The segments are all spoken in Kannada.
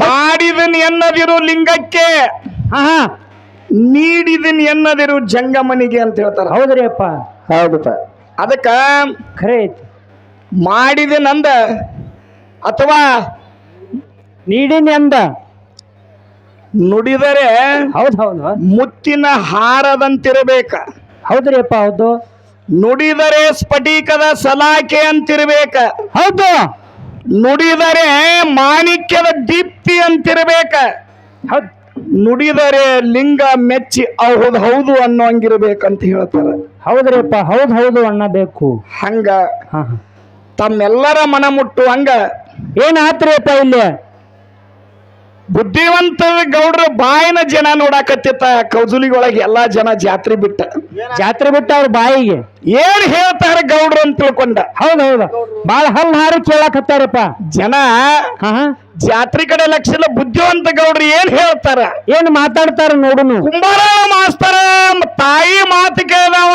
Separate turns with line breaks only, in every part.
ಮಾಡಿದನ್ ಎನ್ನದಿರು ಲಿಂಗಕ್ಕೆ. ನೀಡಿದನ್ ಎನ್ನದಿರು ಜಂಗಮನಿಗೆ ಅಂತ ಹೇಳ್ತಾರೆ.
ಹೌದ್ರಿ ಅಪ್ಪ.
ಹೌದಪ್ಪ ಅದಕ್ಕ
ಖರೆ ಐತಿ.
ಮಾಡಿದನಂದ ಅಥವಾ
ನೀಡಿನ ಅಂದ.
ನುಡಿದರೆ
ಹೌದು ಹೌದು.
ಮುತ್ತಿನ ಹಾರದಂತಿರಬೇಕ.
ಹೌದ್ರಿ ಅಪ್ಪ ಹೌದು.
ನುಡಿದರೆ ಸ್ಫಟಿಕದ ಸಲಾಕೆ ಅಂತಿರ್ಬೇಕ.
ಹೌದು.
ನುಡಿದರೆ ಮಾಣಿಕ್ಯದ ದೀಪ್ತಿ ಅಂತಿರ್ಬೇಕ. ನುಡಿದರೆ ಲಿಂಗ ಮೆಚ್ಚಿ ಹೌದು ಹೌದು ಅನ್ನೋಂಗಿರ್ಬೇಕಂತ ಅಂತ
ಹೇಳ್ತಾರೆ. ಅಪ್ಪ ಹೌದ್ ಹೌದು ಅಣ್ಣ ಬೇಕು
ಹಂಗ ತಮ್ಮೆಲ್ಲರ ಮನ
ಮುಟ್ಟು ಹಂಗ. ಏನಾತ್ರಿಯಪ್ಪ ಇಲ್ಲಿ?
ಬುದ್ಧಿವಂತ ಗೌಡ್ರ ಬಾಯಿನ ಜನ ನೋಡಾಕತ್ತಿತ್ತ. ಕೌಜುಲಿಗೊಳಗೆ ಎಲ್ಲಾ ಜನ ಜಾತ್ರೆ ಬಿಟ್ಟ.
ಜಾತ್ರೆ ಬಿಟ್ಟ ಅವ್ರ ಬಾಯಿಗೆ.
ಏನ್ ಹೇಳ್ತಾರ ಗೌಡ್ರು ಅಂತ ತಿಳ್ಕೊಂಡ.
ಹೌದೌದು ಹೌದು. ಬಾಳ ಹಲ್ ಹಾರಿ ಕೇಳಾಕತ್ತಾರಪ್ಪ.
ಜನ ಜಾತ್ರೆ ಕಡೆ ಲಕ್ಷ ಇಲ್ಲ ಬುದ್ಧಿವಂತ ಗೌಡ್ರು ಏನ್ ಹೇಳ್ತಾರ?
ಏನ್ ಮಾತಾಡ್ತಾರ ನೋಡುನು.
ಕುಂಬಾರ ಮಾಸ್ತಾರ ತಾಯಿ ಮಾತು ಕೇಳ್ದವ.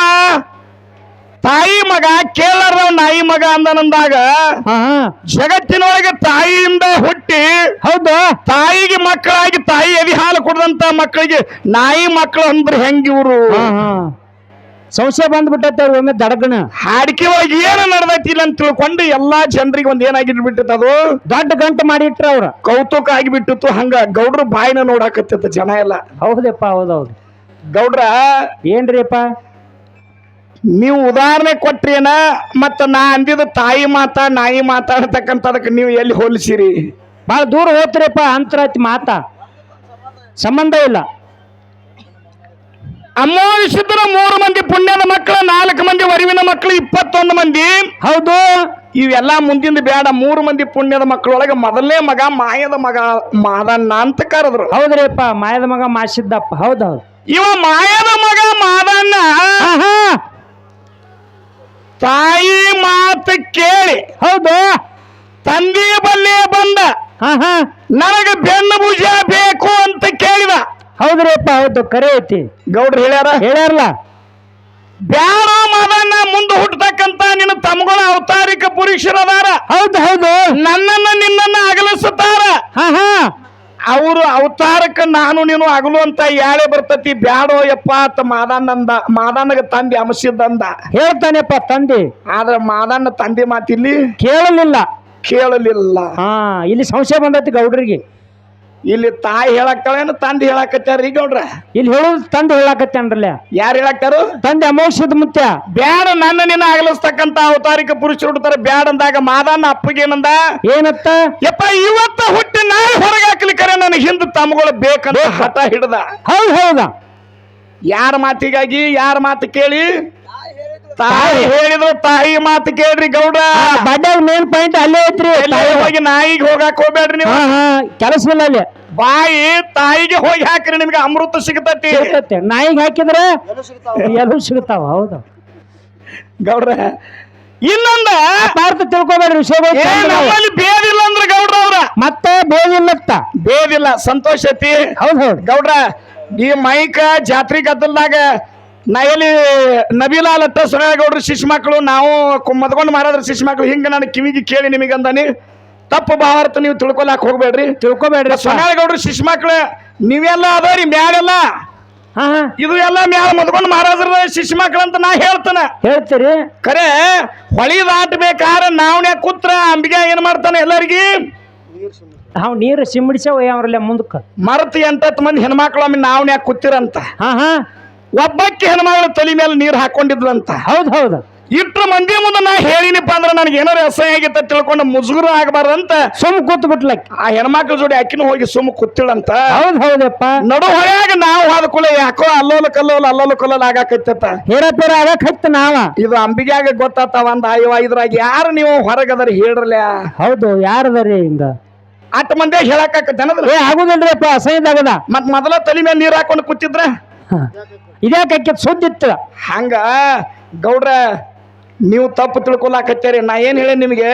ಮಗ ಕೇಳಾರ ನಾಯಿ ಮಗ ಅಂದನಂದಾಗ ಜಗತ್ತಿನೊಳಗೆ ತಾಯಿಯಿಂದ ಹುಟ್ಟಿ
ಹೌದು.
ತಾಯಿಗೆ ಮಕ್ಕಳಾಗಿ ತಾಯಿ ಎದಿ ಹಾಲು ಕೊಡದಂತ ಮಕ್ಕಳಿಗೆ ನಾಯಿ ಮಕ್ಕಳು ಅಂದ್ರೆ ಹೆಂಗ್ ಇವರು?
ಹಾ ಹಾ. ಸಂಶಯ ಬಂದ್ಬಿಟ್ಟೈತೆ ಒಮ್ಮೆ ದಡಗಣ.
ಹಾಡಿಕೆ ಒಳಗೆ ಏನು ನಡೆದೈತಿ ಇಲ್ಲ ಅಂತ ತಿಳ್ಕೊಂಡು ಎಲ್ಲಾ ಜನರಿಗೆ ಒಂದ್ ಏನಾಗಿಟ್ಟು ಬಿಟ್ಟಿತ್ತು ಅದು?
ದೊಡ್ಡ ಗಂಟು ಮಾಡಿಟ್ರ ಅವ್ರ.
ಕೌತುಕ ಆಗಿಬಿಟ್ಟಿತ್ತು ಹಂಗ ಗೌಡ್ರ ಬಾಯಿನ ನೋಡಾಕತ್ತಿತ್ತು ಜನ ಎಲ್ಲ.
ಹೌದಪ್ಪ ಹೌದೌದು.
ಗೌಡ್ರ
ಏನ್ರಿಪ್ಪ?
ನೀವು ಉದಾಹರಣೆ ಕೊಟ್ರೇನ ಮತ್ತು ನಾ ಅಂದಿದ ತಾಯಿ ಮಾತಾ ನಾಯಿ ಮಾತಾಡತಕ್ಕಂಥದಕ್ಕೆ ನೀವು ಎಲ್ಲಿ ಹೋಲಿಸಿರಿ?
ಭಾಳ ದೂರ ಹೋತ್ರಿಪ್ಪ ಅಂತರ ಐತಿ ಮಾತಾ. ಸಂಬಂಧ ಇಲ್ಲ.
ಅಮೋಷಿದ್ರ ಮೂರು ಮಂದಿ ಪುಣ್ಯದ ಮಕ್ಕಳು ನಾಲ್ಕು ಮಂದಿ ವರಿವಿನ ಮಕ್ಕಳು ಇಪ್ಪತ್ತೊಂದು ಮಂದಿ.
ಹೌದು.
ಇವೆಲ್ಲ ಮುಂದಿಂದ ಬೇಡ ಮೂರು ಮಂದಿ ಪುಣ್ಯದ ಮಕ್ಕಳೊಳಗೆ ಮೊದಲನೇ ಮಗ ಮಾಯದ ಮಗ ಮಾದಣ್ಣ ಅಂತ ಕರೆದ್ರು.
ಹೌದ್ರಿಪ್ಪ ಮಾಯದ ಮಗ ಮಾಸಿದ್ದಪ್ಪ. ಹೌದೌದು
ಇವ ಮಾಯದ ಮಗ ಮಾದಣ್ಣ. ತಾಯಿ ಮಾತು ಕೇಳಿ.
ಹೌದು.
ತಂದೆ ಬಲ್ಲಿ ಬಂದ. ನನಗೆ ಬೆನ್ನು ಭುಜ ಬೇಕು ಅಂತ ಕೇಳಿದ.
ಹೌದ್ರಪ್ಪ ಹೌದು ಕರೆ ಐತಿ.
ಗೌಡ್ರು ಹೇಳ್ಯಾರ?
ಹೇಳ್ಯಾರಲ್ಲ.
ಬ್ಯಾರ ಮದನ್ನ ಮುಂದೆ ಹುಟ್ಟತಕ್ಕಂತ ನಿನ್ನ ತಮ್ಮಗಳ ಅವತಾರಿಕ ಪುರುಷರದಾರ.
ಹೌದು ಹೌದು.
ನನ್ನನ್ನ ನಿನ್ನನ್ನ ಅಗಲಿಸುತ್ತಾರ.
ಹಾ ಹಾ.
ಅವರು ಅವತಾರಕ್ಕೆ ನಾನು ನೀನು ಅಗಲು ಅಂತ ಯಾಳೆ ಬರ್ತತಿ. ಬ್ಯಾಡೋ ಯಪ್ಪ ಅಂತ ಮಾದಣ್ಣಂದ ಮಾದಾನಗ ತಂದೆ ಅಂಶದಂದ
ಹೇಳ್ತಾನೆಪ್ಪ ತಂದೆ.
ಆದ್ರೆ ಮಾದಣ್ಣ ತಂದೆ ಮಾತಿಲ್ಲಿ
ಕೇಳಲಿಲ್ಲ.
ಕೇಳಲಿಲ್ಲ.
ಹಾ ಇಲ್ಲಿ ಸಂಶಯ ಬಂದೈತಿ ಗೌಡ್ರಿಗೆ.
ಇಲ್ಲಿ ತಾಯಿ ಹೇಳಕ್ಕಳೇನು ತಂದೆ ಹೇಳಕತ್ತಾರ ಈಗ ನೋಡ್ರ?
ಇಲ್ಲಿ ಹೇಳೋದು ತಂದೆ ಹೇಳಾಕತ್ತೇನ್ರಲ್ಲ
ಯಾರು ಹೇಳಕ್ತಾರು?
ತಂದೆ ಅಮೋಷದ ಮುತ್ಯ.
ಬ್ಯಾಡ ನನ್ನ ನಿನ್ನ ಅಗಲಿಸ್ತಕ್ಕಂತ ಅವತಾರಿಕ ಪುರುಷರು ಹುಡ್ತಾರೆ ಬ್ಯಾಡ ಅಂದಾಗ ಮಾದನ್ನ ಅಪ್ಪಗೇನಂದ
ಏನತ್ತ?
ಯಪ್ಪ ಇವತ್ತ ಹುಟ್ಟಿ ನಾಳೆ ಹೊರಗೆ ಹಾಕ್ಲಿಕ್ಕರೆ ನನ್ನ ಹಿಂದೆ ತಮ್ಗಳು ಬೇಕಂತ ಹಠ ಹಿಡ್ದ.
ಹೌದು ಹೌದಾ.
ಯಾರ ಮಾತಿಗಾಗಿ ಯಾರ ಮಾತು ಕೇಳಿ? ತಾಯಿ ಹೇಳಿದ್ರು ತಾಯಿ ಮಾತು ಕೇಳ್ರಿ ಗೌಡ.
ಬಡ್ಡಾಗ ಮೇನ್ ಪಾಯಿಂಟ್ ಅಲ್ಲೇ ಐತ್ರಿ
ತಾಯಿ. ಹೋಗಿ ನಾಯಿಗೆ ಹೋಗಾಕ್ ಹೋಗ್ಬೇಡ್ರಿ ನೀವು?
ಕೆಲಸ ಇಲ್ಲ ಅಲ್ಲಿ.
ಬಾಯಿ ತಾಯಿಗೆ ಹೋಗಿ ಹಾಕ್ರಿ ನಿಮ್ಗೆ ಅಮೃತ ಸಿಗತೈತಿ.
ಸಿಗ್ತೈತೆ. ನಾಯಿಗೆ ಹಾಕಿದ್ರೆ ಎಲ್ಲೂ ಸಿಗ್ತಾವ? ಹೌದು.
ಗೌಡ್ರ ಇನ್ನೊಂದ.
ಭಾರತ ತಿಳ್ಕೊಬೇಡ್ರಿ ವಿಷಯ
ಏ. ನಮ್ಮಲ್ಲಿ ಬೇದಿಲ್ಲ ಅಂದ್ರೆ ಗೌಡ್ರ ಅವ್ರ.
ಮತ್ತೆ ಬೋದಿಲ್ಲತ್ತ
ಬೇದಿಲ್ಲ ಸಂತೋಷ ಐತಿ.
ಹೌದು ಹೌದು.
ಗೌಡ್ರ ಈ ಮೈಕ ಜಾತ್ರೆ ಗದ್ದಲ್ದಾಗ ನಾ ಎಲ್ಲಿ ನಬೀಲಾಲ್ ಅಟ್ಟ ಸುನಾಗೌಡ್ರ ಶಿಶು ಮಕ್ಕಳು ನಾವು ಮದ್ಕೊಂಡು ಮಾರಾದ್ರ ಶಿಶು ಮಕ್ಕಳು ಹಿಂಗ ನಾನು ಕಿವಿಗೆ ಕೇಳಿ ನಿಮಗೆ ಅಂದಾನಿ. ತಪ್ಪು ಭಾವಾರ್ಥ ನೀವು ತಿಳ್ಕೊಲಾಕ್ ಹೋಗ್ಬೇಡ್ರಿ.
ತಿಳ್ಕೊಬೇಡ್ರಿ
ಗೌಡ್ರ ಶಿಶು ಮಕ್ಕಳು ನೀವೆಲ್ಲ ಅದರಿ ಮ್ಯಾಲೆಲ್ಲ. ಇದು ಎಲ್ಲ ಮ್ಯಾಲ ಮದ್ಕೊಂಡು ಮಹಾರಾಜರ ಶಿಶು ಮಕ್ಕಳು ಅಂತ ನಾ ಹೇಳ್ತಾನೆ.
ಹೇಳ್ತೀರಿ?
ಖರೆ ಹೊಳಿ ದಾಟಬೇಕಾರ ನಾವ್ನ್ಯಾಗ ಕೂತ್ರ ಅಂಬಿಗೆ ಏನ್ ಮಾಡ್ತಾನೆ ಎಲ್ಲರಿಗೆ?
ನಾವು ನೀರು ಸಿಂಬಡಿಸ ಒಯ್ಯವ್ರಲ್ಲ ಮುಂದಕ್ಕೆ.
ಮರತಿ ಅಂತ ಮಂದಿ ಹೆಣ್ಮಕ್ಳು ಒಮ್ಮೆ ನಾವ್ನ್ಯಾಗ ಕೂತಿರಂತ.
ಹಾ ಹಾ.
ಒಬ್ಬಕ್ಕೆ ಹೆಣ್ಮಗಳು ತಲೆ ಮೇಲೆ ನೀರು ಹಾಕೊಂಡಿದ್ಲಂತ.
ಹೌದು ಹೌದು.
ಇಟ್ರ ಮಂದಿ ಮುಂದೆ ನಾ ಹೇಳಿನಪ್ಪ ಅಂದ್ರೆ ನನಗೆ ಏನಾರು ಅಸಹ್ಯ ಆಗಿತ್ತ ತಿಳ್ಕೊಂಡು ಮುಜುಗರ ಆಗಬಾರ್ದಂತ.
ಸುಮ್ ಕೂತ್ ಬಿಟ್ಲ
ಆ ಹೆಣ್ಮಕ್ಳ ಜೋಡಿ ಅಕ್ಕಿನ ಹೋಗಿ ಸುಮ್ ಕೂತಿಳಂತ.
ಹೌದು ಹೌದಪ್ಪ
ನಡು ಹೊಳೆಯಾಗ ನಾವು ಹೋದ ಯಾಕೋ ಅಲ್ಲೋಲ ಕಲ್ಲೋಲ ಅಲ್ಲೋಲ ಕಲ್ಲೋಲ ಆಗಾಕೈತತ್ತ
ಹೇರಪ್ಪೇರ ಆಗಕ್ ಹತ್ತ ನಾವ.
ಇದು ಅಂಬಿಗ್ಯಾಗ ಗೊತ್ತಾತ ಒಂದ್ ಅಯ್ಯವ ಇದ್ರಾಗ ಯಾರು ನೀವು ಹೊರಗದರ ಹೇಳ್ರಲ್ಲ
ಹೌದು ಯಾರದರಿ ಇಂದ
ಅಟ್ ಮಂದಿ ಹೇಳಕ್ಕಾಕತ್ತೇನದ್ರ
ಏ ಆಗುದಿಲ್ರಿಪ್ಪ ಅಸಹ್ಯದಾಗದ.
ಮತ್ ಮೊದಲ ತಲೆ ಮೇಲೆ ನೀರ್ ಹಾಕೊಂಡು ಕೂತಿದ್ರ?
ಇದ್ಯಾಕೆ ಅಕ್ಕಿ ಸುದ್ದಿತ್ತು
ಹಂಗ ಗೌಡ್ರ ನೀವು ತಪ್ಪು ತಿಳ್ಕೊಲಾಕತ್ತೀರಿ. ನಾ ಏನು ಹೇಳಿ ನಿಮಗೆ?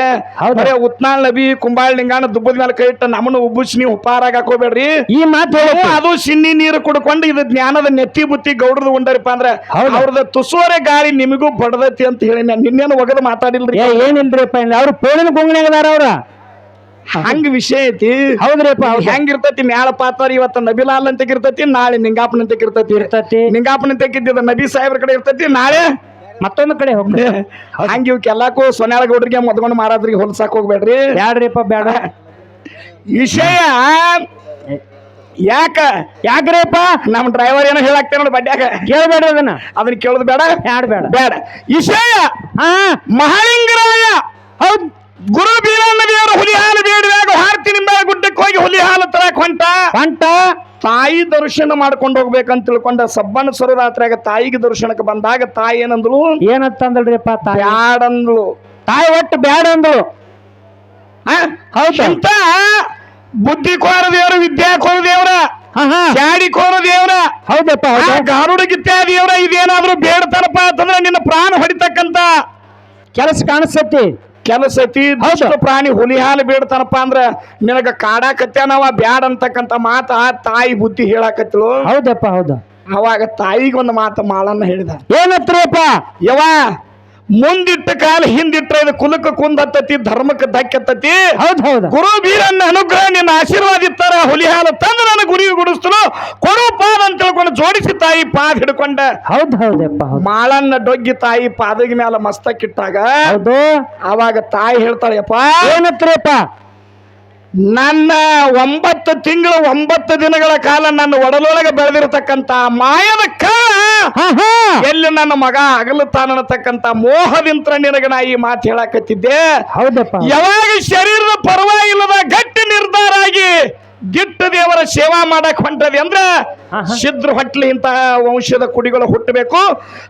ಬರೇ ಉತ್ನಾಳ್ ನಬಿ ಕುಂಬಾಳ್ ಲಿಂಗಾಣ ದುಬ್ಬದ ಮೇಲೆ ಕೈ ಇಟ್ಟ ನಮ್ಮನ್ನು ಉಬ್ಬಿಸಿ ನೀವು ಉಪಹಾರ ಹಾಕೋಬೇಡ್ರಿ
ಈ ಮಾತು
ಅದು ಸಿನ್ನಿ ನೀರು ಕುಡ್ಕೊಂಡು ಇದು ಜ್ಞಾನದ ನೆತ್ತಿ ಬುತ್ತಿ ಗೌಡ್ರದು ಉಂಡರಿಪ್ಪ ಅಂದ್ರೆ? ಅವ್ರದ ತುಸುವರೆ ಗಾಳಿ ನಿಮಗೂ ಬಡದತಿ ಅಂತ ಹೇಳಿ ನಾನು ನಿನ್ನೇನು ಒಗದು ಮಾತಾಡಿಲ್ರಿ?
ಏನು ಏನಿಲ್ರಿಪ್ಪ ಅವ್ರು ಪೇಳಿನ ಗುಂಗಣಿ ಅದಾರ ಅವ್ರ.
ಹಂಗ ವಿಷಯ ಐತಿ.
ಹೌದ್ರಿಪ್ಪ ಹೌದು.
ಹೆಂಗಿರ್ತತಿ ಮ್ಯಾಳ ಪಾತ್ರ ಇವತ್ತ ನಬಿಲಾಲ್ ಅಂತ ಇರ್ತತಿ ನಾಳೆ ನಿಂಗಾಪನ ಅಂತ ಇರ್ತತಿ.
ಇರ್ತತಿ.
ನಿಂಗಾಪನ ಅಂತ ಇದ್ದಿದ್ದ ನಬಿ ಸಾಹೇಬ್ರ ಕಡೆ ಇರ್ತತಿ ನಾಳೆ
ಮತ್ತೊಂದು ಕಡೆ ಹೋಗ್ರಿ
ಹಂಗ ಇವಕ್ಕೆಲ್ಲಕ್ಕೂ ಸೊನ್ಯಾಳ ಗೌಡ್ರಿಗೆ ಮದ್ಕೊಂಡು ಮಾರಾದ್ರಿಗೆ ಹೊಲ್ಸಾಕ್ ಹೋಗ್ಬೇಡ್ರಿ.
ಬ್ಯಾಡ್ರಿಪ್ಪ ಬ್ಯಾಡ.
ವಿಷಯ ಯಾಕ?
ಯಾಕ್ರಿಪ್ಪ?
ನಮ್ ಡ್ರೈವರ್ ಏನೋ ಹೇಳಾಕ್ತೇನೆ ನೋಡಿ ಬಡ್ಡ್ಯಾಗ
ಕೇಳ್ಬೇಡ ಅದನ್ನ.
ಅದನ್ನ ಕೇಳೋದು ಬೇಡ
ಬ್ಯಾಡ ಬೇಡ
ಬೇಡ ವಿಷಯ
ಹ.
ಮಹಾಲಿಂಗರಾಯ.
ಹೌದ್.
ಗುರು ಬೀರಣ್ಣ ದೇವರು ಹುಲಿ ಹಾಲು ಬೇಡುವಾಗ ಹಾರತಿ ನಿಂಬ ಗುಡ್ಡಕ್ಕೆ ಹೋಗಿ ಹುಲಿ ಹಾಲು ತರಕ್ ಹೊಂಟ
ಹೊಂಟ
ತಾಯಿ ದರ್ಶನ ಮಾಡ್ಕೊಂಡು ಹೋಗ್ಬೇಕಂತ ತಿಳ್ಕೊಂಡ ಸಬ್ಬಣ್ಣ ಸ್ವರರಾತ್ರಿಯಾಗ ತಾಯಿಗೆ ದರ್ಶನಕ್ಕೆ ಬಂದಾಗ ತಾಯಿ ಏನಂದ್ಲು?
ಏನಂತಂದಳ್ರಿಪ್ಪ ತಾಯಿ?
ಬ್ಯಾಡಂದ್ಲು.
ತಾಯಿ ಒಟ್ಟು ಬ್ಯಾಡ ಅಂದಳು
ಆ?
ಹೌದು.
ಇಂಥ ಬುದ್ಧಿ ಕೋರ ದೇವ್ರ ವಿದ್ಯಾ ಕೋರ ದೇವ್ರ
ಹಾ ಹಾ.
ಚಾಡಿ ಕೋರ ದೇವ್ರ.
ಹೌದಪ್ಪ ಹೌದು.
ಗಾರುಡ ಗಿತ್ಯ ದೇವ್ರ ಇದೇನಾದ್ರೂ ಬೇಡ್ತಾರಪ್ಪ ಅಂತಂದ್ರೆ ನಿನ್ನ ಪ್ರಾಣ ಹೊಡಿತಕ್ಕಂತ.
ಕೆಲಸ ಕಾಣಿಸ್ತತಿ.
ಕೆಲಸ ಐತಿ ದುಷ್ಟ ಪ್ರಾಣಿ ಹುಲಿ ಹಾಲು ಬೇಡ್ತಾನಪ್ಪ ಅಂದ್ರ ನಿನಗ ಕಾಡಾಕತ್ಯಾನವ ಬ್ಯಾಡ ಅಂತಕ್ಕಂತ ಮಾತ ತಾಯಿ ಬುದ್ಧಿ ಹೇಳಾಕತ್ತಳು.
ಹೌದಪ್ಪ ಹೌದು.
ಅವಾಗ ತಾಯಿಗೆ ಒಂದು ಮಾತು ಮಾಳನ್ನ ಹೇಳಿದ.
ಏನತ್ರಪ್ಪ?
ಯವ ಮುಂದಿಟ್ಟ ಕಾಲ ಹಿಂದಿಟ್ಟ ಇದು ಕುಲಕ್ಕೆ ಕುಂದತ್ತತಿ ಧರ್ಮಕ್ಕೆ ದಕ್ಕತ್ತತಿ
ಹೌದು ಹೌದು.
ಗುರು ಬೀರನ್ನ ಅನುಗ್ರಹ ನಿನ್ನ ಆಶೀರ್ವಾದ ಇತ್ತಾರ ಹುಲಿ ಹಾಲು ತಂದು ನನ್ನ ಗುರಿಗೆ ಗುಡಿಸ್ತನು ಕೊಡು ಪಾದ ಅಂತ ತಿಳ್ಕೊಂಡು ಜೋಡಿಸಿ ತಾಯಿ ಪಾದ ಹಿಡ್ಕೊಂಡ.
ಹೌದ್ ಹೌದಪ್ಪ ಹೌದು.
ಮಾಳನ್ನ ಡೊಗ್ಗಿ ತಾಯಿ ಪಾದಗಿ ಮೇಲೆ ಮಸ್ತಕ್ಕಿಟ್ಟಾಗ
ಹೌದು.
ಅವಾಗ ತಾಯಿ ಹೇಳ್ತಾಳೆಯಪ್ಪ
ಏನತ್ರಪ್ಪ
ನನ್ನ ಒಂಬತ್ತು ತಿಂಗಳು ಒಂಬತ್ತು ದಿನಗಳ ಕಾಲ ನನ್ನ ಒಡಲೊಳಗೆ ಬೆಳೆದಿರತಕ್ಕಂತ ಮಾಯದ ಕಾಲ ಎಲ್ಲಿ ನನ್ನ ಮಗ ಅಗಲುತ್ತಾನತಕ್ಕಂತ ಮೋಹದಿಂತ್ರ ನಿನಗೆ ನಾ ಈ ಮಾತು ಹೇಳಕತ್ತಿದ್ದೆ?
ಹೌದಪ್ಪ.
ಯಾವಾಗ ಶರೀರದ ಪರವಾಗಿಲ್ಲದ ಗಟ್ಟಿ ನಿರ್ಧಾರ ಆಗಿ ದಿಟ್ಟ ದೇವರ ಸೇವಾ ಮಾಡಕ್ ಹೊಂಟವಿ ಅಂದ್ರೆ. ಸಿದ್ರ ಹೊಟ್ಲಿ ಇಂತಹ ವಂಶದ ಕುಡಿಗಳು ಹುಟ್ಟಬೇಕು.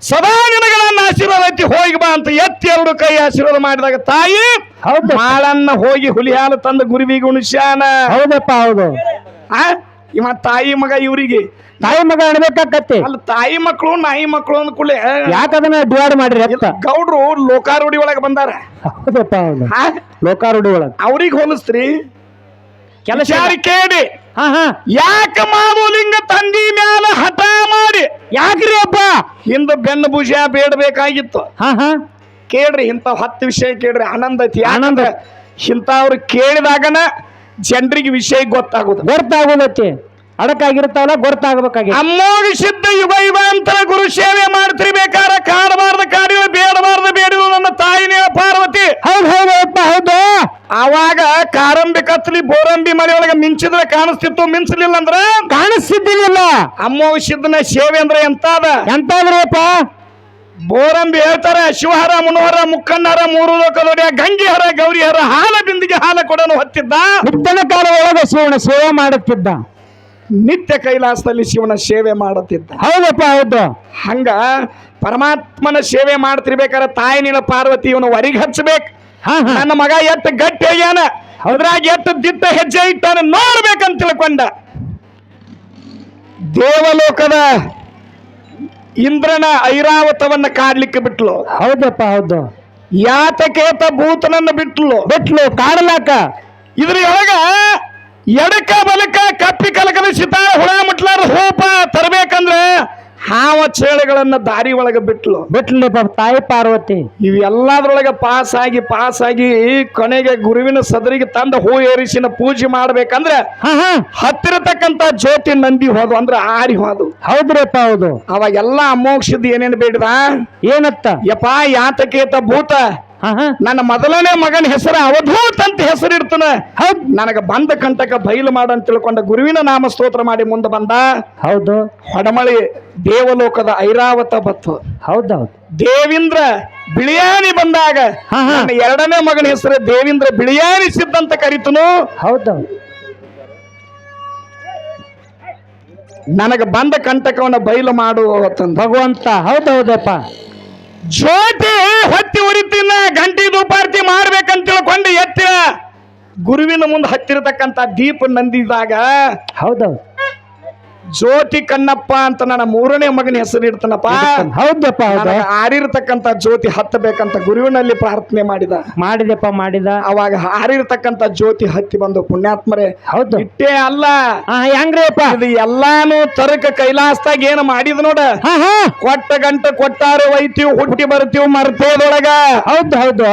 ಸದಾ ನಿನಗಳನ್ನ ಆಶೀರ್ವಾದ ಐತಿ ಹೋಗಿ ಬಾ ಅಂತ ಎತ್ತಿ ಎರಡು ಕೈ ಆಶೀರ್ವಾದ ಮಾಡಿದಾಗ ತಾಯಿ ಮಾಳನ್ನ ಹೋಗಿ ಹುಲಿ ಹಾಲು ತಂದು ಗುರುವಿಗೆ ಉಣಿಸ್ಯಾನ.
ಹೌದಪ್ಪ ಹೌದು.
ಆ? ಇವ ತಾಯಿ ಮಗ ಇವರಿಗೆ.
ತಾಯಿ ಮಗ ಅನ್ಬೇಕಾಕತ್ತೆ.
ಅಲ್ಲ ತಾಯಿ ಮಕ್ಕಳು ನಾಯಿ ಮಕ್ಕಳು ಅಂದ್ಕೂಲೆ
ಯಾಕದನ್ನ ಡಿವೈಡ್ ಮಾಡ್ರಿ
ಗೌಡ್ರು ಲೋಕಾರೂಢಿ ಒಳಗೆ ಬಂದಾರ.
ಹೌದಪ್ಪ? ಲೋಕಾರೂಢಿ ಒಳಗ.
ಅವ್ರಿಗೆ ಹೋಲಿಸ್ತ್ರಿ
ಕೆಲಸ
ಕೇಳಿ
ಹಾ ಹಾ.
ಯಾಕ ಮಾಮೂಲಿಂಗ ತಂದಿ ಮ್ಯಾಲ ಹಠ ಮಾಡಿ?
ಯಾಕ್ರಿ ಅಪ್ಪ?
ಹಿಂದ ಬೆನ್ನು ಭುಜ ಬೇಡಬೇಕಾಗಿತ್ತು.
ಹಾ ಹಾ.
ಕೇಳ್ರಿ ಇಂಥ ಹತ್ತು ವಿಷಯ ಕೇಳ್ರಿ. ಆನಂದ ಐತಿ.
ಆನಂದ.
ಇಂಥವ್ರು ಕೇಳಿದಾಗನ ಜನರಿಗೆ ವಿಷಯ ಗೊತ್ತಾಗುದು.
ಗೊತ್ತಾಗುದೈತಿ. ಅಡಕಾಗಿರ್ತಾವಲ್ಲ ಗೊತ್ತಾಗಬೇಕಾಗಿ
ಅಮ್ಮೋಗ ಸಿದ್ಧ ಯುಗ ಅಂತ ಗುರು ಸೇವೆ ಮಾಡ್ತಿರ್ಬೇಕಾರ ಕಾಡಬಾರ್ದ ಕಾಡಿಗಳು ಬೇಡಬಾರ್ದ ಬೇಡಿಗಳು ನನ್ನ ತಾಯಿನೇ ಪಾರ್ವತಿ
ಹೌದ್ ಹೌದಪ್ಪ ಹೌದು
ಆವಾಗ ಕಾರಂಬಿ ಕತ್ಲಿ ಬೋರಂಬಿ ಮಳೆಯೊಳಗೆ ಮಿಂಚಿದ್ರೆ ಕಾಣಿಸ್ತಿತ್ತು ಮಿಂಚಲಿಲ್ಲ ಅಂದ್ರೆ?
ಕಾಣಿಸ್ತಿದ್ದಿಲ್ಲ.
ಅಮ್ಮೋಗ ಸಿದ್ಧನ ಸೇವೆ ಅಂದ್ರೆ ಎಂತ
ಎಂತಾದ್ರಪ್ಪ?
ಬೋರಂಬಿ ಹೇಳ್ತಾರೆ ಶಿವಹರ ಮುನೋಹರ ಮುಕ್ಕಣ್ಣರ ಮೂರು ಲೋಕದೊಡೆಯ ಗಂಗಿಹರ ಗೌರಿಹರ ಹಾಲ ಬಿಂದಿಗೆ ಹಾಲ ಕೊಡನು ಹೊತ್ತಿದ್ದ?
ಬಿತ್ತನ ಕಾಲ ಒಳಗ ಶಿವನ ಸೇವೆ ಮಾಡುತ್ತಿದ್ದ.
ನಿತ್ಯ ಕೈಲಾಸದಲ್ಲಿ ಶಿವನ ಸೇವೆ ಮಾಡುತ್ತಿದ್ದ.
ಹೌದಪ್ಪ ಹೌದು.
ಹಂಗ ಪರಮಾತ್ಮನ ಸೇವೆ ಮಾಡ್ತಿರ್ಬೇಕಾದ್ರೆ ತಾಯಿ ನೀಳ ಪಾರ್ವತಿ ಇವನು ಹೊರಗೆ ಹಚ್ಚಬೇಕು. ನನ್ನ ಮಗ ಎತ್ತ ಗಟ್ಟಿ ಆಗ್ಯಾನ. ಅದ್ರಾಗ ಎತ್ತ ದಿಟ್ಟ ಹೆಜ್ಜೆ ಇಟ್ಟಾನ ನೋಡ್ಬೇಕಂತ ತಿಳ್ಕೊಂಡ. ದೇವಲೋಕದ ಇಂದ್ರನ ಐರಾವತವನ್ನ ಕಾಡ್ಲಿಕ್ಕೆ ಬಿಟ್ಲು.
ಹೌದಪ್ಪ ಹೌದು.
ಯಾತಕೇತ ಭೂತನನ್ನ ಬಿಟ್ಲು.
ಬಿಟ್ಲು ಕಾಡಲಾಕ.
ಇದ್ರೊಳಗ ಎಡಕ ಬಲಕ ಕಪ್ಪಿ ಕಲಕದ ಸಿತಾರ ಹುಳ ಮುಟ್ಲಾರ ಹೂಪ ತರಬೇಕಂದ್ರೆ ಹಾವ ಚೇಳುಗಳನ್ನ ದಾರಿ ಒಳಗೆ ಬಿಟ್ಲು.
ಬಿಟ್ಲಿ ತಾಯಿ ಪಾರ್ವತಿ.
ಇವೆಲ್ಲದ್ರೊಳಗೆ ಪಾಸ್ ಆಗಿ ಪಾಸ್ ಆಗಿ ಕೊನೆಗೆ ಗುರುವಿನ ಸದರಿಗೆ ತಂದ ಹೂ ಏರಿಸಿನ ಪೂಜೆ ಮಾಡ್ಬೇಕಂದ್ರೆ ಹತ್ತಿರತಕ್ಕಂತ ಜ್ಯೋತಿ ನಂದಿ ಹೋದು ಅಂದ್ರೆ ಆರಿ ಹೋದು
ಹೌದ್ರಪ್ಪ ಹೌದು.
ಅವಾಗೆಲ್ಲ ಅಮೋಕ್ಷದ ಏನೇನು ಬೇಡದ?
ಏನತ್ತ?
ಯಪ್ಪ ಯಾತಕೇತ ಭೂತ. ನನ್ನ ಮೊದಲನೇ ಮಗನ ಹೆಸರು ಅವಧೂತ್ ಅಂತ ಹೆಸರಿಡ್ತಾನ
ಹೌದ್.
ನನಗ ಬಂದ ಕಂಟಕ ಬಯಲು ಮಾಡಂತ ತಿಳ್ಕೊಂಡ ಗುರುವಿನ ನಾಮ ಸ್ತೋತ್ರ ಮಾಡಿ ಮುಂದೆ ಬಂದ.
ಹೌದು.
ಹೊಡಮಳಿ ದೇವಲೋಕದ ಐರಾವತ ಬತ್ತು.
ಹೌದೌದು.
ದೇವಿಂದ್ರ ಬಿಳಿಯಾನಿ ಬಂದಾಗ. ನನ್ನ ಎರಡನೇ ಮಗನ ಹೆಸರು ದೇವಿಂದ್ರ ಬಿಳಿಯಾನಿ ಸಿದ್ಧಂತ ಕರಿತನು.
ಹೌದೌದು.
ನನಗ ಬಂದ ಕಂಟಕವನ್ನ ಬಯಲು ಮಾಡುವ
ಭಗವಂತ ಹೌದೌದಪ್ಪ.
ಜ್ಯೋತಿ ಹೊತ್ತಿ ಉರಿತಿನ ಗಂಟಿ ಧೂಪಾರ್ತಿ ಮಾಡ್ಬೇಕಂತ ತಿಳ್ಕೊಂಡು ಎತ್ತಿರ. ಗುರುವಿನ ಮುಂದೆ ಹತ್ತಿರತಕ್ಕಂತ ದೀಪ ನಂದಿದಾಗ
ಹೌದೌದು.
ಜ್ಯೋತಿ ಕಣ್ಣಪ್ಪ ಅಂತ ನನ್ನ ಮೂರನೇ ಮಗನ ಹೆಸರು ಇಡ್ತಾನಪ್ಪ.
ಹೌದಪ್ಪ
ಹಾರಿರ್ತಕ್ಕಂತ ಜ್ಯೋತಿ ಹತ್ತಬೇಕಂತ ಗುರುವಿನಲ್ಲಿ ಪ್ರಾರ್ಥನೆ ಮಾಡಿದ.
ಮಾಡಿದಪ್ಪ ಮಾಡಿದ.
ಅವಾಗ ಹಾರಿರ್ತಕ್ಕಂತ ಜ್ಯೋತಿ ಹತ್ತಿ ಬಂದು ಪುಣ್ಯಾತ್ಮರೇ
ಹೌದು.
ಇಟ್ಟೇ ಅಲ್ಲ.
ಆ ಹೆಂಗ್ರಿಪ್ಪ
ಇದು ಎಲ್ಲಾನು ತರಕ ಕೈಲಾಸದಾಗ ಏನು ಮಾಡಿದ್ ನೋಡ.
ಹಾ ಹಾ.
ಕೊಟ್ಟ ಗಂಟ ಕೊಟ್ಟಾರು ಒಯ್ತೀವಿ ಹುಟ್ಟಿ ಬರ್ತೀವಿ ಮರ್ತೇದೊಳಗ.
ಹೌದು ಹೌದು.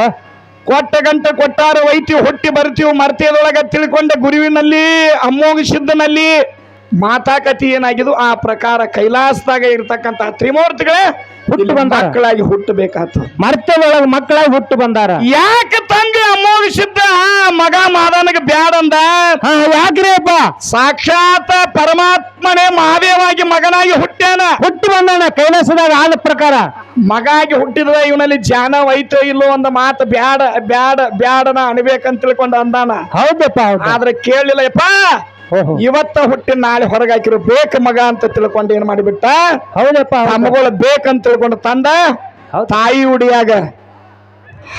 ಕೊಟ್ಟ ಗಂಟೆ ಕೊಟ್ಟಾರು ಒಯ್ತೀವಿ ಹುಟ್ಟಿ ಬರ್ತೀವಿ ಮರ್ತೇದೊಳಗ ತಿಳ್ಕೊಂಡ ಗುರುವಿನಲ್ಲಿ ಅಮ್ಮೋಗಿಸಿದ್ದನಲ್ಲಿ ಮಾತಾಕತಿ ಏನಾಗಿದ್ದು? ಆ ಪ್ರಕಾರ ಕೈಲಾಸದಾಗ ಇರ್ತಕ್ಕಂತಹ ತ್ರಿಮೂರ್ತಿಗಳೇ
ಹುಟ್ಟು ಬಂದ
ಮಕ್ಕಳಾಗಿ ಹುಟ್ಟಬೇಕಾತು ಬೇಕಾತು.
ಮರ್ತದೊಳಗ ಮಕ್ಕಳಾಗಿ ಹುಟ್ಟು ಬಂದಾರ.
ಯಾಕೆ ತಂದೆ ಅಮ್ಮೋಗಿಸಿದ್ದ ಮಗ ಮಾದನಿಗೆ ಬ್ಯಾಡಂದ?
ಹಾ ಯಾಕ್ರಿ ಅಪ್ಪ?
ಸಾಕ್ಷಾತ್ ಪರಮಾತ್ಮನೇ ಮಹಾದೇವಾಗಿ ಮಗನಾಗಿ ಹುಟ್ಟ್ಯಾನ
ಹುಟ್ಟು ಬಂದಾನ ಕೈಲಾಸದಾಗ ಆದ ಪ್ರಕಾರ.
ಮಗಾಗಿ ಹುಟ್ಟಿದ್ರೆ ಇವನಲ್ಲಿ ಜ್ಞಾನ ಐತೋ ಇಲ್ಲೋ ಒಂದು ಮಾತು ಬ್ಯಾಡ ಬ್ಯಾಡ ಬ್ಯಾಡನ ಅನ್ಬೇಕಂತ ತಿಳ್ಕೊಂಡು ಅಂದಾನ.
ಹೌದಪ್ಪ ಹೌದು.
ಆದ್ರೆ ಕೇಳಲಿಲ್ಲ ಯಪ್ಪ
ಓಹೋ
ಇವತ್ತ ಹುಟ್ಟಿ ನಾಳೆ ಹೊರಗೆ ಹಾಕಿರು ಬೇಕು ಮಗ ಅಂತ ತಿಳ್ಕೊಂಡು ಏನ್ ಮಾಡಿಬಿಟ್ಟ?
ಹೌದಪ್ಪ ಹೌದು.
ತಮ್ಮಗಳು ಬೇಕಂತ ತಿಳ್ಕೊಂಡು ತಂದ. ತಾಯಿ ಉಡಿಯಾಗ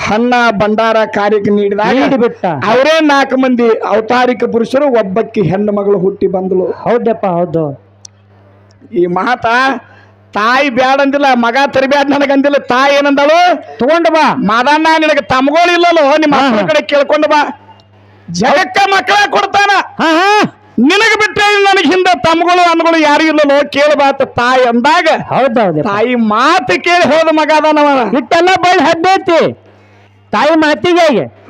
ಹಣ್ಣ ಭಂಡಾರ ಕಾರ್ಯಕ್ಕೆ
ನೀಡಿಬಿಟ್ಟ.
ಅವರೇ ನಾಲ್ಕು ಮಂದಿ ಅವತಾರಿಕ ಪುರುಷರು ಒಬ್ಬಕ್ಕೆ ಹೆಣ್ಣು ಮಗಳು ಹುಟ್ಟಿ ಬಂದಳು
ಹೌದಪ್ಪ ಹೌದು.
ಈ ಮಾತ ತಾಯಿ ಬ್ಯಾಡ ಅಂದಿಲ್ಲ ಮಗ ತರಿಬ್ಯಾಡ ನನಗಂದಿಲ್ಲ ತಾಯಿ ಏನಂದಳು?
ತಗೊಂಡು ಬಾ.
ಮಾದಣ್ಣ ನಿನಗೆ ತಮ್ಗಳು ಇಲ್ಲಲ್ಲೋ ನಿಮ್ಮ ಕಡೆ ಕೇಳ್ಕೊಂಡು ಬಾ. ಜಗಕ್ಕ ಮಕ್ಕಳ ಕೊಡ್ತಾನ.
ಹಾ ಹಾ.
ನಿನಗೆ ಬಿಟ್ಟರೆ ನನಗೆ ಹಿಂದೆ ತಮ್ಗಳು ಅನ್ಗಳು ಯಾರು ಇಲ್ಲಲ್ಲೋ ಕೇಳಬಾತ ತಾಯಿ ಅಂದಾಗ
ಹೌದೌದು
ತಾಯಿ ಮಾತು ಕೇಳಿ ಹೋದ ಮಗ ಅದಾನವ
ಇಟ್ಟೆಲ್ಲ ಹದ್ದೈತಿ ತಾಯಿ ಮಾತಿಗೆ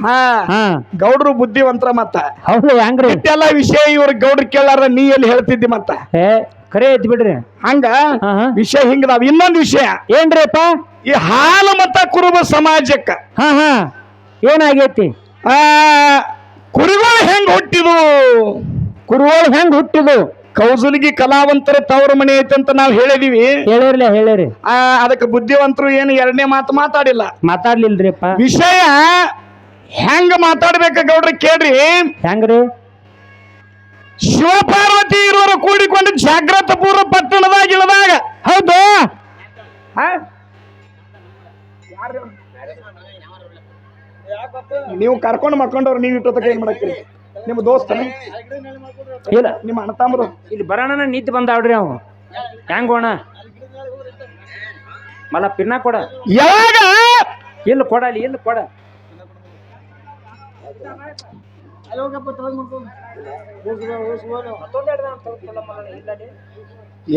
ಹಾ
ಹಾ.
ಗೌಡ್ರು ಬುದ್ಧಿವಂತರ ಮತ್ತ.
ಹೌದು ಹೆಂಗ್ರಿ.
ಇಟ್ಟೆಲ್ಲ ವಿಷಯ ಇವ್ರ ಗೌಡ್ರು ಕೇಳಾರ ನೀ ಎಲ್ಲಿ ಹೇಳ್ತಿದ್ದಿ ಮತ್ತ?
ಏ ಖರೆ ಐತಿ ಬಿಡ್ರಿ.
ಹಂಗ?
ಹಾ ಹಾ.
ವಿಷಯ ಹಿಂಗದಾವ. ಇನ್ನೊಂದು ವಿಷಯ.
ಏನ್ರಿಪ್ಪ?
ಈ ಹಾಲು ಮತ್ತ ಕುರುಬ ಸಮಾಜಕ್ಕ.
ಹಾ ಹಾ. ಏನಾಗೈತಿ?
ಆ ಕುರಿಗಳು ಹೆಂಗ್ ಹುಟ್ಟಿದು
ಕುರುವಳು ಹೆಂಗ್ ಹುಟ್ಟಿದು
ಕೌಸಲಿಗಿ ಕಲಾವಂತರ ತವರ ಮನೆ ಐತೆ ಅಂತ ನಾವು ಹೇಳಿದೀವಿ.
ಹೇಳಿರ್ಲ ಹೇಳಿರಿ.
ಆ, ಅದಕ್ಕೆ ಬುದ್ಧಿವಂತರು ಏನು ಎರಡನೇ ಮಾತು ಮಾತಾಡಿಲ್ಲ.
ಮಾತಾಡ್ಲಿಲ್ರಿಪ್ಪ.
ವಿಷಯ ಹೆಂಗ ಮಾತಾಡ್ಬೇಕ ಗೌಡ್ರಿ ಕೇಳ್ರಿ.
ಹೆಂಗ್ರಿ?
ಶಿವಪಾರ್ವತಿ ಇರುವರು ಕೂಡಿಕೊಂಡು ಜಾಗ್ರತ ಪೂರ್ವ ಪಟ್ಟಣದಾಗ ಇಳಿದಾಗ.
ಹೌದು.
ನೀವು ಕರ್ಕೊಂಡು ಮಕ್ಕೊಂಡವ್ರು ನೀವು ಇಟ್ಟೋತಕ್ಕೆ ಏನ್ ಮಾಡಕ್ತೀರಿ ನಿಮ್ಮ ದೋಸ್ತ?
ಇಲ್ಲ
ನಿಮ್ಮ ಅಣ್ಣ ತಮ್ಮರು?
ಇಲ್ಲಿ ಬರೋಣ ನಿಂತು ಬಂದಾವ್ರಿ ಅವ. ಹೆಂಗ್ ಹೋಣ? ಮಲ್ಲ ಪಿನ್ನ ಕೊಡ.
ಯಾವಾಗ?
ಕೊಡ ಕೊಡಲಿ ಇಲ್ಲ ಕೊಡ.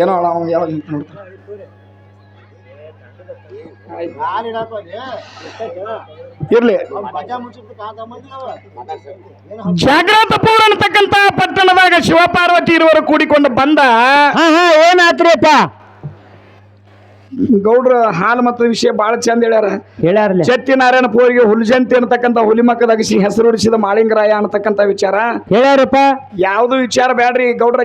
ಏನೋ ಅಲ್ಲ ಅವ್ನು ಯಾವಾಗ ನಿಂತು ನೋಡ್ತಾನೆ? ಇರ್ಲಿ. ಜಾಗ್ರತ ಪೂರ್ಣ ಅಂತಕ್ಕಂತ ಪಟ್ಟಣದಾಗ ಶಿವಪಾರ್ವತಿ ಇರುವರು ಕೂಡಿಕೊಂಡು ಬಂದ
ಏನಾತ್ರಿಪ್ಪ
ಗೌಡ್ರ ಹಾಲು ಮತ್ತ ವಿಷಯ ಬಹಳ ಚಂದ ಹೇಳ್ಯಾರ.
ಹೇಳ್ಯಾರ
ಸತ್ಯನಾರಾಯಣ ನಾರಾಯಣ ಪೂರಿಗೆ ಹುಲಿಜಂತಿ ಅನ್ನತಕ್ಕಂಥ ಹುಲಿ ಸಿಂಹ ಹೆಸರು ಉಡಿಸಿದ ಮಾಳಿಂಗರಾಯ ಅನ್ನತಕ್ಕಂಥ ವಿಚಾರ.
ಹೇಳ್ಯಾರಪ್ಪ.
ಯಾವ್ದು ವಿಚಾರ ಬ್ಯಾಡ್ರಿ ಗೌಡ್ರ?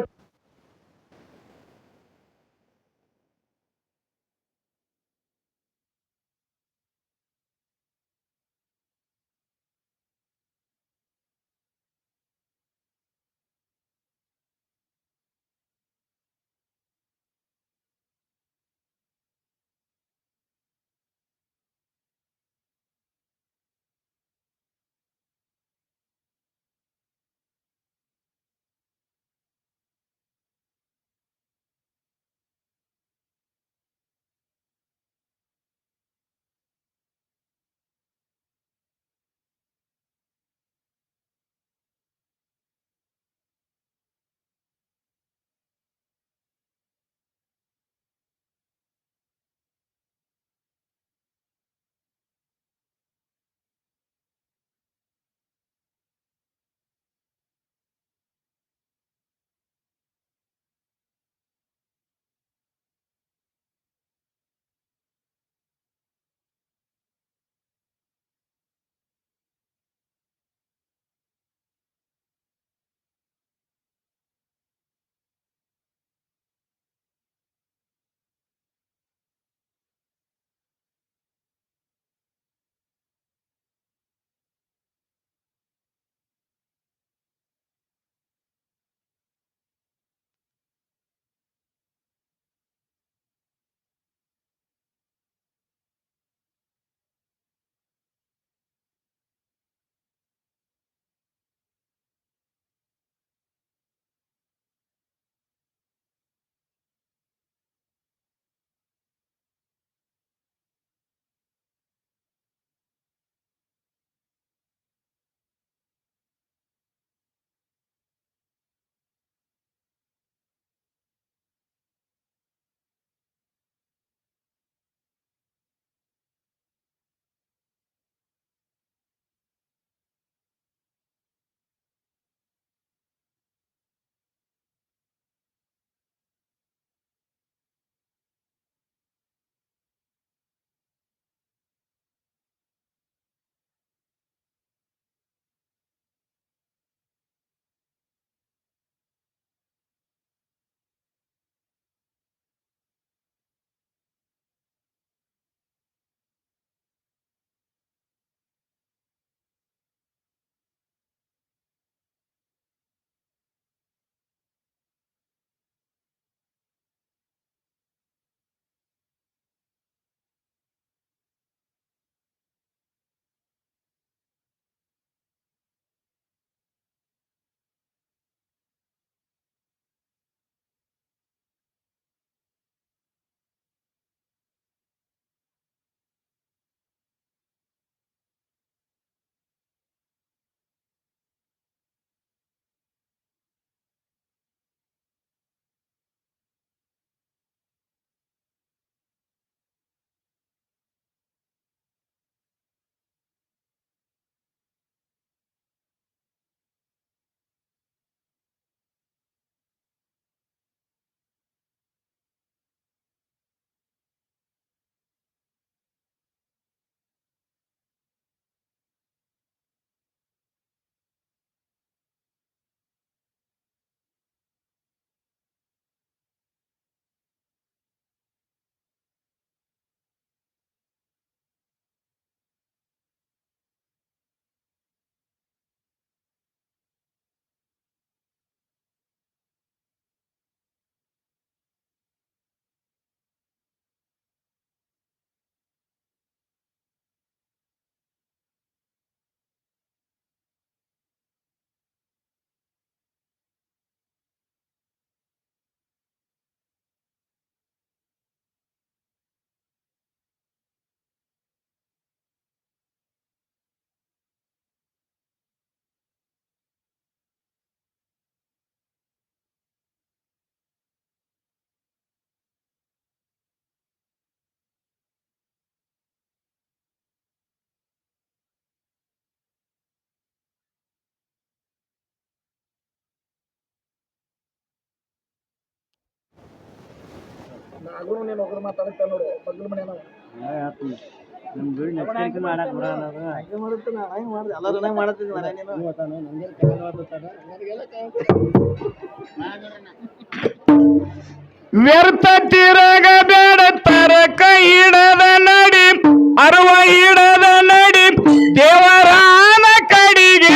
ಆಗೂ ನೀನು ಒಗ್ರು ಮಾತಾಡಕ್ಕೆ ನೋಡು ಬಗ್ಲ ಮನೆ ನನಗೆ ವ್ಯರ್ಥ ತಿರಗ ಬೇಡ ತರ ಕೈ ನಡಿ ಅರುವ ಇಡದ ನಡಿ ದೇವರಾನ ಕಡಿಗೆ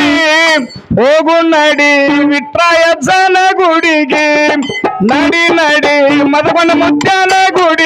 ಹೋಗು ನಡಿ ವಿಟ್ರಾಯ ಜನ ಗುಡಿಗೆ ನಡಿ ನಡಿ. ಮದುಕೊಂಡ ಮುದ್ದಾನ ಗುಡಿ